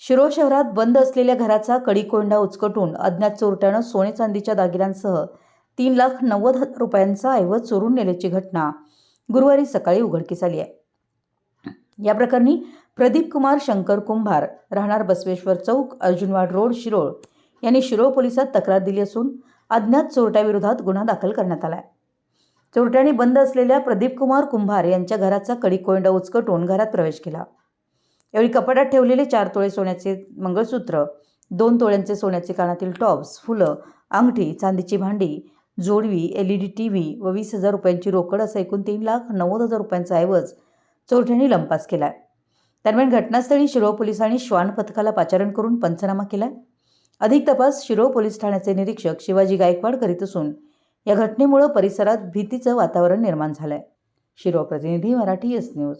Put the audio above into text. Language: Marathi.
शिरो शहरात बंद असलेल्या घराचा कडीकोंडा उचकटून अज्ञात चोरट्यानं सोने चांदीच्या दागिन्यांसह तीन लाख नव्वद हजार रुपयांचा ऐवज चोरून नेल्याची घटना गुरुवारी सकाळी उघडकीस आली आहे. या प्रकरणी प्रदीप कुमार शंकर कुंभार राहणार बसवेश्वर चौक अर्जुनवाड रोड शिरोळ यांनी शिरोळ पोलिसात तक्रार दिली असून अज्ञात चोरट्याविरोधात गुन्हा दाखल करण्यात आला आहे. चोरट्याने बंद असलेल्या प्रदीप कुमार कुंभार यांच्या घराचा कडीकोंडा उचकटून घरात प्रवेश केला. यावेळी कपाटात ठेवलेले चार तोळे सोन्याचे मंगळसूत्र दोन तोळ्यांचे सोन्याचे कानातील टॉप्स फुलं अंगठी चांदीची भांडी जोडवी L E D T V व वीस हजार रुपयांची रोकड असं एकूण तीन लाख नव्वद हजार रुपयांचा ऐवज चोरट्यांनी लंपास केला आहे दरम्यान घटनास्थळी शिरोळ पोलिसांनी श्वान पथकाला पाचारण करून पंचनामा केला अधिक तपास शिरोळ पोलीस ठाण्याचे निरीक्षक शिवाजी गायकवाड करीत असून या घटनेमुळं परिसरात भीतीचं वातावरण निर्माण झालं आहे शिरोळ प्रतिनिधी मराठी एस न्यूज.